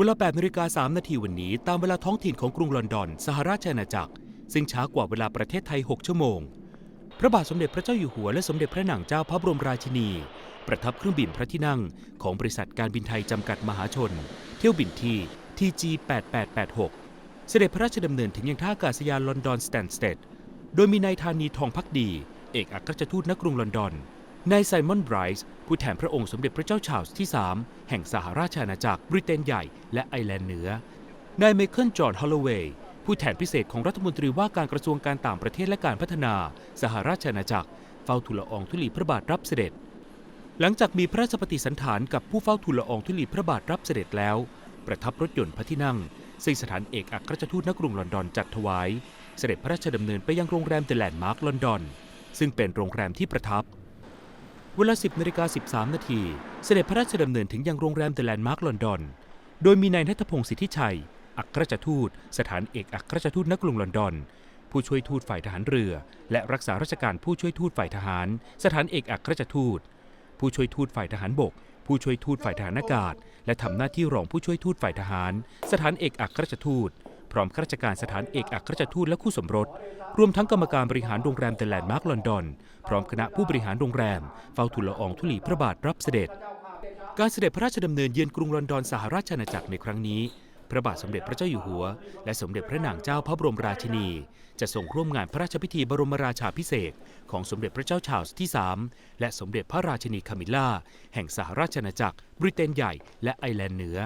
เวลา8นาฬิกา3นาทีวันนี้ตามเวลาท้องถิ่นของกรุงลอนดอน สหราชอาณาจักร ซึ่งช้ากว่าเวลาประเทศไทย 6 ชั่วโมง พระบาทสมเด็จพระเจ้าอยู่หัวและสมเด็จพระนางเจ้าพระบรมราชินี ประทับเครื่องบินพระที่นั่ง ของบริษัทการบินไทยจำกัดมหาชน เที่ยวบินที่ TG 8886 เสด็จพระราชดำเนินถึงยังท่าอากาศยานลอนดอนสแตนสเตดโดยมีนายธานีทองพักดี เอกอัครราชทูตณกรุงลอนดอน นายไซมอนไบรส์ผู้แทนพระองค์สมเด็จพระเจ้าชาร์ลส์ที่ 3 แห่งสหราชอาณาจักรบริเตนใหญ่และไอร์แลนด์เหนือ นายไมเคิลจอห์นฮอลโลเวย์ผู้แทนพิเศษของรัฐมนตรีว่าการกระทรวงการต่างประเทศและการพัฒนา สหราชอาณาจักร เฝ้าทูลละอองธุลีพระบาทรับเสด็จ หลังจากมีพระราชปฏิสันถานกับผู้เฝ้าทูลละอองธุลีพระบาทรับเสด็จแล้ว ประทับรถยนต์พระที่นั่งซึ่งสถานเอกอัครราชทูตณกรุงลอนดอนจัดถวาย เสด็จพระราชดำเนินไปยังโรงแรมเดอะแลนด์มาร์คลอนดอน ซึ่งเป็นโรงแรมที่ประทับ เวลา 10นาฬิกา13 นาที เสด็จพระราชดำเนินถึงยังโรงแรมเดอะแลนด์มาร์คลอนดอน โดยมีนายนัทพงศ์สิทธิชัย อัครราชทูต สถานเอกอัครราชทูตณกรุงลอนดอน ผู้ช่วยทูตฝ่ายทหารเรือ และรักษาราชการผู้ช่วยทูตฝ่ายทหาร สถานเอกอัครราชทูต ผู้ช่วยทูตฝ่ายทหารบก ผู้ช่วยทูตฝ่ายทหารอากาศ และทำหน้าที่รองผู้ช่วยทูตฝ่ายทหาร สถานเอกอัครราชทูต พร้อมข้าราชการสถานเอกอัครราชทูตและคู่สมรส รวมทั้งกรรมการบริหารโรงแรมเดอะแลนด์มาร์คลอนดอน พร้อมคณะผู้บริหารโรงแรม เฝ้าทูลละอองธุลีพระบาทรับเสด็จ การเสด็จพระราชดำเนินเยือนกรุงลอนดอนสหราชอาณาจักรในครั้งนี้ พระบาทสมเด็จพระเจ้าอยู่หัว และสมเด็จพระนางเจ้าพระบรมราชินี จะทรงร่วมงานพระราชพิธีบรมราชาพิเศษของสมเด็จพระเจ้าชาร์ลส์ที่ 3 และสมเด็จพระราชินีคามิลล่าแห่งสหราชอาณาจักรบริเตนใหญ่และไอร์แลนด์เหนือ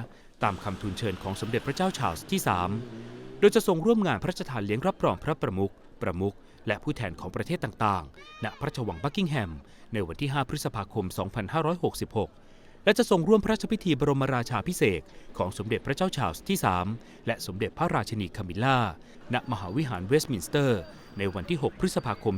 ตามคำทูลเชิญของสมเด็จพระเจ้าชาร์ลส์ที่ 3 โดยจะทรงร่วมงานพระราชทานเลี้ยงรับรองพระประมุขประมุขและผู้แทนของประเทศต่างๆ ณ พระราชวังบักกิงแฮม ในวันที่ 5 พฤษภาคม 2566 และจะทรงร่วมพระราชพิธีบรมราชาพิเศษของสมเด็จพระเจ้าชาร์ลส์ที่ 3 และสมเด็จพระราชินีคามิล่า ณ มหาวิหารเวสต์มินสเตอร์ ในวันที่ 6 พฤษภาคม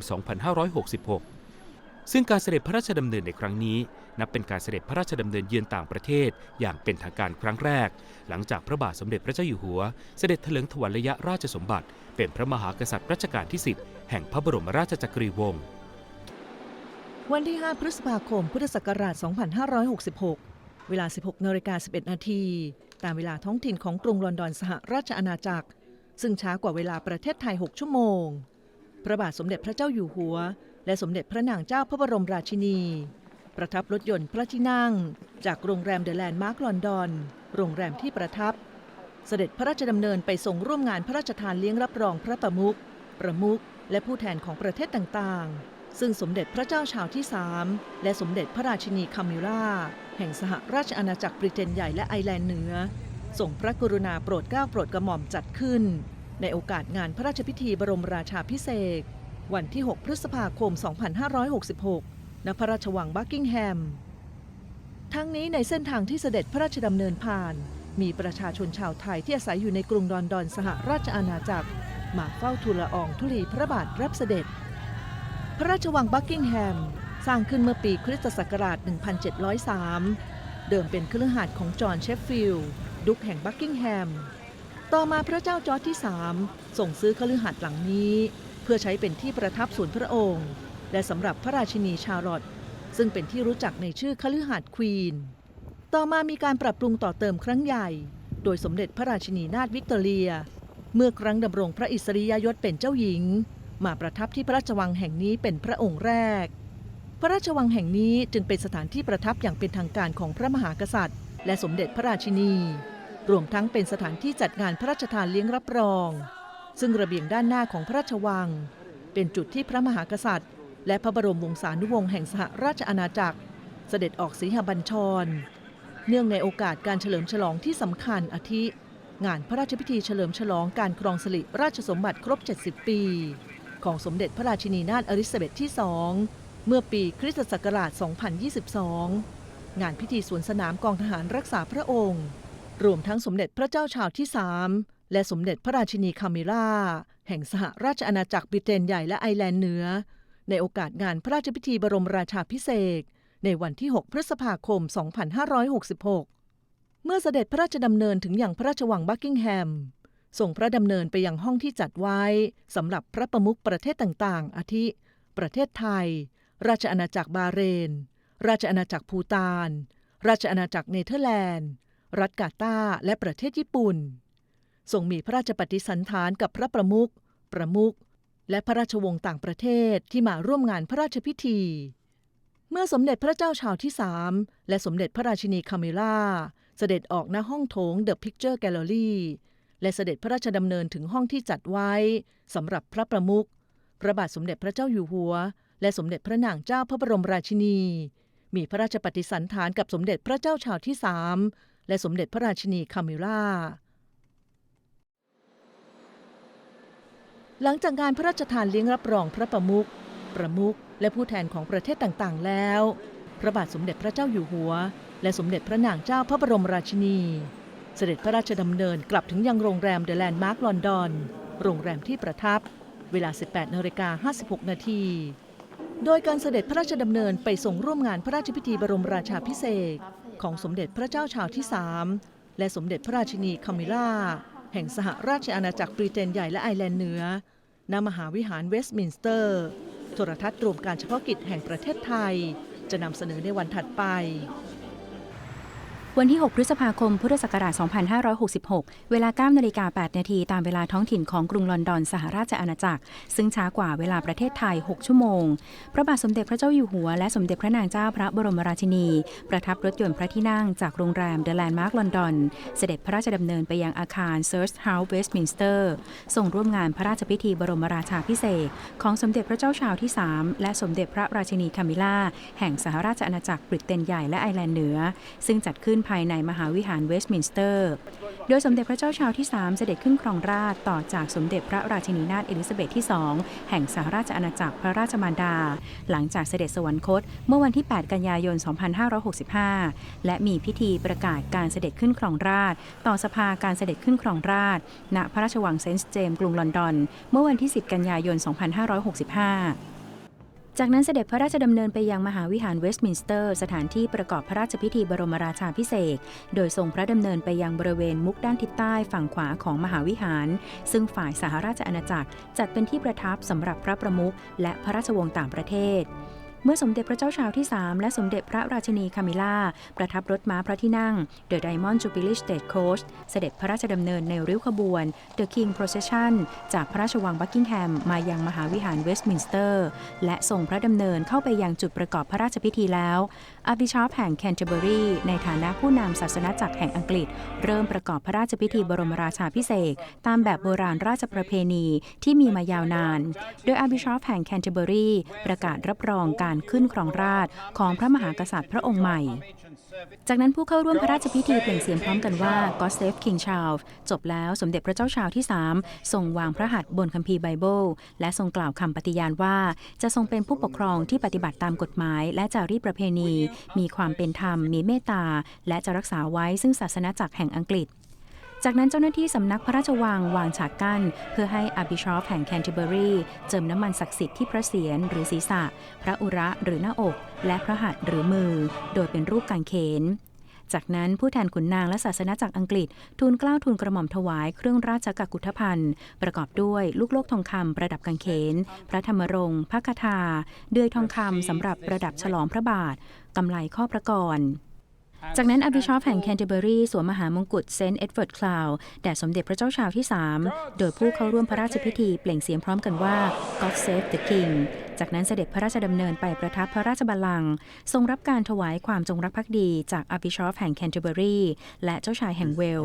2566 ซึ่งการเสด็จพระราชดำเนินในครั้งนี้ นับเป็นการเสด็จพระราชดำเนินเยือนต่างประเทศ อย่างเป็นทางการครั้งแรก หลังจากพระบาทสมเด็จพระเจ้าอยู่หัว เสด็จเถลิงถวัลยราชสมบัติ เป็นพระมหากษัตริย์รัชกาลที่ 10 แห่งพระบรมราชจักรีวงศ์วันที่ 5 พฤษภาคม พุทธศักราช 2566 เวลา 16นาฬิกา11 นาที ตามเวลาท้องถิ่นของกรุงลอนดอนสหราชอาณาจักร ซึ่งช้ากว่าเวลาประเทศไทย 6 ชั่วโมง พระบาทสมเด็จพระเจ้าอยู่หัว และสมเด็จพระนางเจ้าพระบรมราชินี ประทับรถยนต์พระที่นั่ง จากโรงแรมเดอะแลนด์มาร์คลอนดอน โรงแรมที่ประทับ เสด็จพระราชดำเนินไปทรงร่วมงานพระราชทานเลี้ยงรับรองพระประมุขประมุขและผู้แทนของประเทศต่างๆ ซึ่งสมเด็จพระเจ้าชาวที่3และสมเด็จพระราชินีคามิล่า แห่งสหราชอาณาจักรบริเตนใหญ่และไอร์แลนด์เหนือส่งพระกรุณาโปรดเกล้าโปรดกระหม่อมจัดขึ้น ในโอกาสงานพระราชพิธีบรมราชาพิเศษ วันที่ 6 พฤษภาคม 2566 ณพระราชวังบักกิงแฮม ทั้งนี้ในเส้นทางที่เสด็จพระราชดำเนินผ่าน มีประชาชนชาวไทยที่อาศัยอยู่ในกรุงลอนดอนสหราชอาณาจักร มาเฝ้าทูลละอองธุลีพระบาทรับเสด็จ พระราชวังบักกิงแฮม สร้างขึ้นเมื่อปีคริสตศักราช 1703 เดิมเป็นคฤหาสน์ของจอห์นเชฟฟิลด์ดุกแห่งบักกิงแฮม ต่อมาพระเจ้าจอร์จที่ 3 ส่งซื้อคฤหาสน์หลังนี้ เพื่อใช้เป็นที่ประทับส่วนพระองค์ และสำหรับพระราชินีชาร์ลอตซึ่งเป็นที่รู้จักในชื่อคฤหาสน์ควีน ต่อมามีการปรับปรุงต่อเติมครั้งใหญ่ โดยสมเด็จพระราชินีนาถวิกตอเรีย เมื่อครั้งดำรงพระอิสริยยศเป็นเจ้าหญิง มาประทับที่พระราชวังแห่งนี้เป็นพระองค์แรก พระราชวังแห่งนี้จึงเป็นสถานที่ประทับอย่างเป็นทางการของพระมหากษัตริย์ และสมเด็จพระราชินี รวมทั้งเป็นสถานที่จัดงานพระราชทานเลี้ยงรับรอง ซึ่งระเบียงด้านหน้าของพระราชวัง เป็นจุดที่พระมหากษัตริย์ และพระบรมวงศานุวงศ์แห่งสหราชอาณาจักร เสด็จออกสีหบัญชร เนื่องในโอกาสการเฉลิมฉลองที่สำคัญอาทิ งานพระราชพิธีเฉลิมฉลองการครองสิริราชสมบัติครบ 70 ปี ของสมเด็จพระราชินีนาถอลิซาเบธที่2เมื่อปีคริสตศักราช 2022 งานพิธีสวนสนามกองทหารรักษาพระองค์ รวมทั้งสมเด็จพระเจ้าชาวที่3และสมเด็จพระราชินีคามิล่า แห่งสหราชอาณาจักรบริเตนใหญ่และไอร์แลนด์เหนือ ในโอกาสงานพระราชพิธีบรมราชาพิเศษในวันที่ 6 พฤษภาคม 2566 เมื่อเสด็จพระราชดำเนินถึงอย่างพระราชวังบักกิงแฮมส่งพระดำเนินไปยังห้องที่จัดไว้สำหรับพระประมุขประเทศต่างๆ อาทิ ประเทศไทย ราชอาณาจักรบาเรน ราชอาณาจักรภูตาน ราชอาณาจักรเนเธอร์แลนด์ รัฐกาตาและประเทศญี่ปุ่น ทรงมีพระราชปฏิสันถานกับพระประมุขประมุข และพระราชวงศ์ต่างประเทศที่มาร่วมงานพระราชพิธี เมื่อสมเด็จพระเจ้าชาวที่สามและสมเด็จพระราชินีคาเมล่า เสด็จออกณห้องโถง The Picture Gallery และเสด็จพระราชดำเนินถึงห้องที่จัดไว้สำหรับพระประมุขพระบาทสมเด็จพระเจ้าอยู่หัว และสมเด็จพระนางเจ้าพระบรมราชินี มีพระราชปฏิสันถานกับสมเด็จพระเจ้าชาวที่สามและสมเด็จพระราชินีคาเมล่า หลังจากงานพระราชทานเลี้ยงรับรองพระประมุข ประมุข และผู้แทนของประเทศต่างๆ แล้ว พระบาทสมเด็จพระเจ้าอยู่หัว และสมเด็จพระนางเจ้าพระบรมราชินี เสด็จพระราชดำเนินกลับถึงยังโรงแรมเดอะแลนด์มาร์คลอนดอน โรงแรมที่ประทับ เวลา 18นาฬิกา56 นาที โดยการเสด็จพระราชดำเนินไปส่งร่วมงานพระราชพิธีบรมราชาพิเศษของสมเด็จพระเจ้าชาวที่สามและสมเด็จพระราชินีคามิล่า แห่งสหราชอาณาจักรบริเตนใหญ่และไอร์แลนด์เหนือ ณ มหาวิหารเวสต์มินสเตอร์ โทรทัศน์รวมการเฉพาะกิจแห่งประเทศไทย จะนำเสนอในวันถัดไป วันที่ 6 พฤษภาคม พุทธศักราช 2566 เวลา 9 นาฬิกา 8 นาที ตามเวลาท้องถิ่นของกรุงลอนดอน สหราชอาณาจักร ซึ่งช้ากว่าเวลาประเทศไทย 6 ชั่วโมง พระบาทสมเด็จพระเจ้าอยู่หัว และสมเด็จพระนางเจ้าพระบรมราชินี ประทับรถยนต์พระที่นั่งจากโรงแรมเดอะแลนด์มาร์คลอนดอน เสด็จพระราชดำเนินไปยังอาคารเซิร์ชเฮาส์เวสต์มินสเตอร์ส่งร่วมงานพระราชพิธีบรมราชาพิเศษของสมเด็จพระเจ้าชาวที่ 3 และสมเด็จพระราชินีคามิล่าแห่งสหราชอาณาจักรบริเตนใหญ่และไอร์แลนด์เหนือ ซึ่งจัดขึ้นภายในมหาวิหารเวสต์มินสเตอร์ โดยสมเด็จพระเจ้าชาวที่ 3 เสด็จขึ้นครองราชต่อจากสมเด็จพระราชินีนาถเอลิซาเบธที่ 2 แห่งสหราชอาณาจักรพระราชมารดา หลังจากเสด็จสวรรคตเมื่อวันที่ 8 กันยายน 2565 และมีพิธีประกาศการเสด็จขึ้นครองราช ต่อสภาการเสด็จขึ้นครองราช ณพระราชวังเซนต์เจมส์กรุงลอนดอน เมื่อวันที่ 10 กันยายน 2565 จากนั้นเสด็จพระราชดำเนินไปยังมหาวิหารเวสต์มินสเตอร์ สถานที่ประกอบพระราชพิธีบรมราชาพิเศษ โดยทรงพระดำเนินไปยังบริเวณมุกด้านทิศใต้ฝั่งขวาของมหาวิหาร ซึ่งฝ่ายสหราชอาณาจักรจัดเป็นที่ประทับสำหรับพระประมุขและพระราชวงศ์ต่างประเทศ เมื่อสมเด็จพระเจ้าชาวที่ 3 และสมเด็จพระราชินีคามิล่า ประทับรถม้าพระที่นั่ง The Diamond Jubilee Stagecoach เสด็จพระราชดำเนินในริ้วขบวน The King Procession จากพระราชวังบักกิงแฮม มายังมหาวิหารเวสต์มินสเตอร์ และส่งพระดำเนินเข้าไปยังจุดประกอบพระราชพิธีแล้วอาบิชอปแห่งแคนเทอร์เบอรีในฐานะผู้นำศาสนาจักรแห่งอังกฤษ เริ่มประกอบพระราชพิธีบรมราชาพิเศษตามแบบโบราณราชประเพณีที่มีมายาวนาน โดยอาบิชอปแห่งแคนเทอร์เบอรีประกาศรับรองการขึ้นครองราชของพระมหากษัตริย์พระองค์ใหม่ จากนั้นผู้เข้าร่วมพระราชพิธีเปล่งเสียงพร้อมกันว่า God Save King Charles จบแล้วสมเด็จพระเจ้าชาวที่ 3 ทรงวางพระหัตถ์บนคัมภีร์ไบเบิล และทรงกล่าวคำปฏิญาณว่า จะทรงเป็นผู้ปกครองที่ปฏิบัติตามกฎหมาย และจารีตประเพณี มีความเป็นธรรม มีเมตตา และจะรักษาไว้ซึ่งศาสนาจักรแห่งอังกฤษ จากนั้นเจ้าหน้าที่สำนักพระราชวังวางฉากกั้น เพื่อให้อาบิชอปแห่งแคนเทอร์เบอรีเจิมน้ำมันศักดิ์สิทธิ์ที่พระเศียรหรือศีรษะ พระอุระหรือหน้าอก และพระหัตถ์หรือมือ โดยเป็นรูปกางเขนจากนั้นผู้แทนขุนนางและศาสนาจักอังกฤษ ทูลเกล้าทูลกระหม่อมถวายเครื่องราชกักุฏภัณฑ์ ประกอบด้วยลูกโลกทองคำประดับกางเขน พระธรรมรงค์พระคาถาเดือยทองคำสำหรับประดับฉลองพระบาทกำไลข้อประกรณ์ จากนั้นอบิชอปแห่งแคนเทอร์เบอรีสวมมหามงกุฎเซนต์เอ็ดเวิร์ดคลาวแด่สมเด็จพระเจ้าชาวที่ 3 โดยผู้เข้าร่วมพระราชพิธีเปล่งเสียงพร้อมกันว่า God Save the King จากนั้นเสด็จพระราชดำเนินไปประทับพระราชบัลลังก์ทรงรับการถวายความจงรักภักดีจากอบิชอปแห่งแคนเทอร์เบอรีและเจ้าชายแห่งเวล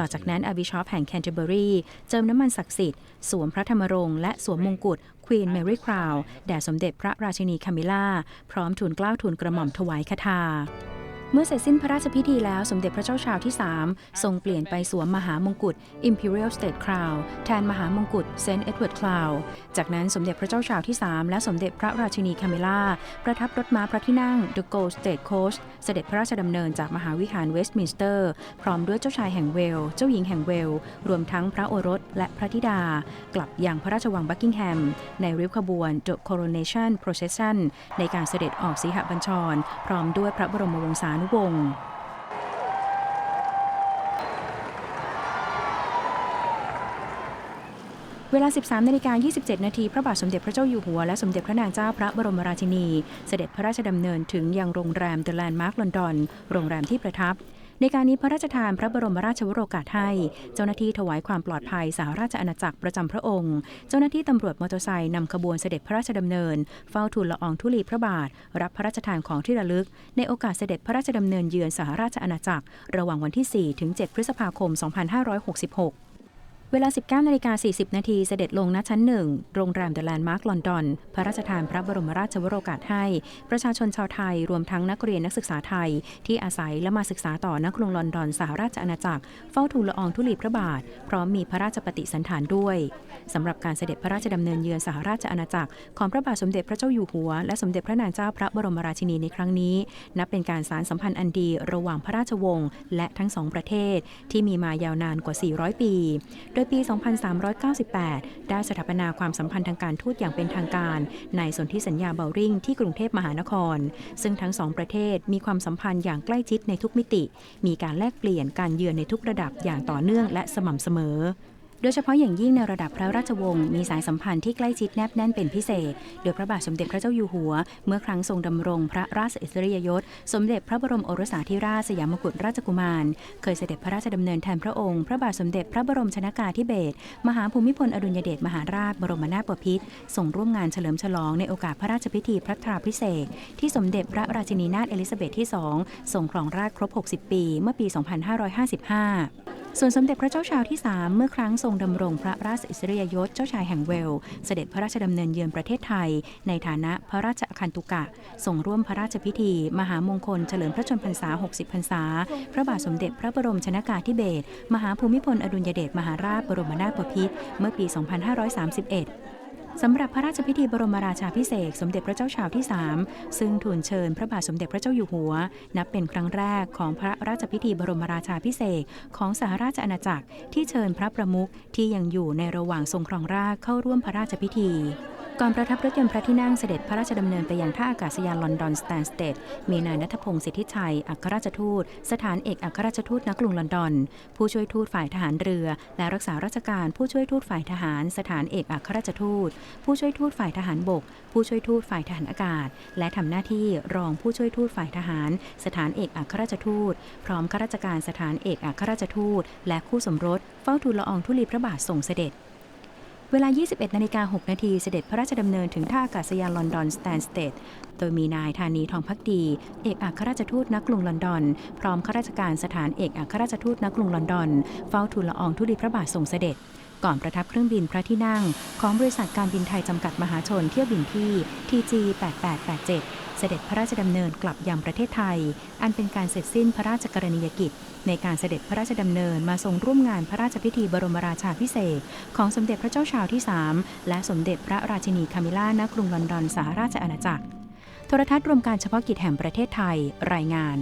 ต่อจากนั้นอบิชอปแห่งแคนเทอร์เบอรีเจิมน้ำมันศักดิ์สิทธิ์สวมพระธรรมรงค์และสวมมงกุฎควีนแมรี่คราวแด่สมเด็จพระราชินีคามิล่า พร้อมทูลเกล้าทูลกระหม่อมถวายคาถา เมื่อเสร็จสิ้นพระราชพิธีแล้วสมเด็จพระเจ้าชาวที่ 3 ทรงเปลี่ยนไปสวมมหามงกุฎ Imperial State Crown แทนมหามงกุฎ Saint Edward Crown จากนั้นสมเด็จพระเจ้าชาวที่ 3 และสมเด็จพระราชินีคาเมล่า ประทับรถม้าพระที่นั่ง The Gold State Coach เสด็จพระราชดำเนินจากมหาวิหารเวสต์มินสเตอร์ พร้อมด้วยเจ้าชายแห่งเวล เจ้าหญิงแห่งเวล รวมทั้งพระโอรสและพระธิดา กลับยังพระราชวังบักกิงแฮม ในริ้วขบวน The Coronation Procession ในการเสด็จออกสีหบัญชร พร้อมด้วยพระบรมวงศานุวงศ์เวลา 13นาฬิกา27 นาที พระบาทสมเด็จพระเจ้าอยู่หัว และสมเด็จพระนางเจ้าพระบรมราชินี เสด็จพระราชดำเนินถึงยังโรงแรมเดอะแลนด์มาร์คลอนดอน โรงแรมที่ประทับ ในการนี้พระราชทานพระบรมราชวโรกาสให้ เจ้าหน้าที่ถวายความปลอดภัยสหราชอาณาจักรประจำพระองค์ เจ้าหน้าที่ตำรวจมอเตอร์ไซค์นำขบวนเสด็จพระราชดำเนิน เฝ้าทูลละอองธุลีพระบาท รับพระราชทานของที่ระลึก ในโอกาสเสด็จพระราชดำเนินเยือนสหราชอาณาจักร ระหว่างวันที่ 4 ถึง 7 พฤษภาคม 2566 เวลา 19นาฬิกา40 นาทีเสด็จลงณชั้นหนึ่งโรงแรมเดอะแลนด์มาร์คลอนดอน พระราชทานพระบรมราชวโรกาสให้ ประชาชนชาวไทยรวมทั้งนักเรียนนักศึกษาไทย ที่อาศัยและมาศึกษาต่อณกรุงลอนดอนสหราชอาณาจักร เฝ้าทูลละอองธุลีพระบาท พร้อมมีพระราชปฏิสันถานด้วยสำหรับการเสด็จพระราชดำเนินเยือนสหราชอาณาจักร ของพระบาทสมเด็จพระเจ้าอยู่หัว และสมเด็จพระนางเจ้าพระบรมราชินีในครั้งนี้ นับเป็นการสารสัมพันธ์อันดีระหว่างพระราชวงศ์และทั้งสองประเทศ ที่มีมายาวนานกว่า 400 ปีดยปี 2398 ได้สถาปนาความสัมพันธ์ทางการทูตอย่างเป็นทางการ ในสนธิสัญญาเบลริงที่กรุงเทพมหานคร ซึ่งทั้งสองประเทศมีความสัมพันธ์อย่างใกล้ชิดในทุกมิติ มีการแลกเปลี่ยนการเยือนในทุกระดับอย่างต่อเนื่องและสม่ำเสมอ โดยเฉพาะอย่างยิ่งในระดับพระราชวงศ์มีสายสัมพันธ์ที่ใกล้ชิดแนบแน่นเป็นพิเศษ โดยพระบาทสมเด็จพระเจ้าอยู่หัว เมื่อครั้งทรงดำรงพระราชอิสริยยศ สมเด็จพระบรมโอรสาธิราชสยามกุฎราชกุมาร เคยเสด็จพระราชดำเนินแทนพระองค์ พระบาทสมเด็จพระบรมชนากาธิเบศรมหาภูมิพลอดุลยเดชมหาราชบรมนาถบพิตรส่งร่วมงานเฉลิมฉลองในโอกาสพระราชพิธีพระตราพิเศษ ที่สมเด็จพระราชินีนาถเอลิซาเบธที่ 2 ทรงครองราชครบ 60 ปี เมื่อปี 2555 ส่วนสมเด็จพระเจ้าชาวที่ 3 เมื่อครั้งทรงดำรงพระราชอิสริยยศเจ้าชายแห่งเวล เสด็จพระราชดำเนินเยือนประเทศไทย ในฐานะพระราชอคันตุกะส่งร่วมพระราชพิธี มหามงคลเฉลิมพระชนมพรรษา 60 พรรษา พระบาทสมเด็จพระบรมชนากาธิเบศรมหาภูมิพลอดุลยเดชมหาราชบรมนาถบพิตรเมื่อปี 2531 สำหรับพระราชพิธีบรมราชาพิเศษสมเด็จพระเจ้าชาวที่ 3 ซึ่งทูลเชิญพระบาทสมเด็จพระเจ้าอยู่หัว นับเป็นครั้งแรกของพระราชพิธีบรมราชาพิเศษของสหราชอาณาจักรที่เชิญพระประมุขที่ยังอยู่ในระหว่างทรงครองราชเข้าร่วมพระราชพิธี ก่อนประทับรถยนต์พระที่นั่งเสด็จพระราชดำเนินไปยังท่าอากาศยานลอนดอนสแตนสเตดมีนายนัทพงศ์สิทธิชัย อัครราชทูต สถานเอกอัครราชทูตณกรุงลอนดอน ผู้ช่วยทูตฝ่ายทหารเรือ และรักษาราชการผู้ช่วยทูตฝ่ายทหาร สถานเอกอัครราชทูต ผู้ช่วยทูตฝ่ายทหารบก ผู้ช่วยทูตฝ่ายทหารอากาศ และทำหน้าที่รองผู้ช่วยทูตฝ่ายทหาร สถานเอกอัครราชทูต พร้อมข้าราชการสถานเอกอัครราชทูต และคู่สมรสเฝ้าทูลละอองธุลีพระบาทส่งเสด็จ เวลา 21นาฬิกา6นาทีเสด็จพระราชดำเนินถึงท่าอากาศยานลอนดอนสแตนสเตดโดยมีนายธานีทองพักดี เอกอัครราชทูตนักรุงลอนดอน พร้อมข้าราชการสถานเอกอัครราชทูตนักรุงลอนดอน เฝ้าทูลละอองธุลีพระบาทส่งเสด็จ ก่อนประทับเครื่องบินพระที่นั่ง ของบริษัทการบินไทยจำกัดมหาชนเที่ยวบินที่ TG 8887 เสด็จพระราชดำเนินกลับยังประเทศไทย อันเป็นการเสร็จสิ้นพระราชกรณียกิจ ในการเสด็จพระราชดำเนินมาทรงร่วมงานพระราชพิธีบรมราชาพิเศษ ของสมเด็จพระเจ้าชาวที่ 3 และสมเด็จพระราชินีคามิล่าณกรุงลอนดอนสหราชอาณาจักร โทรทัศน์รวมการเฉพาะกิจแห่งประเทศไทย รายงาน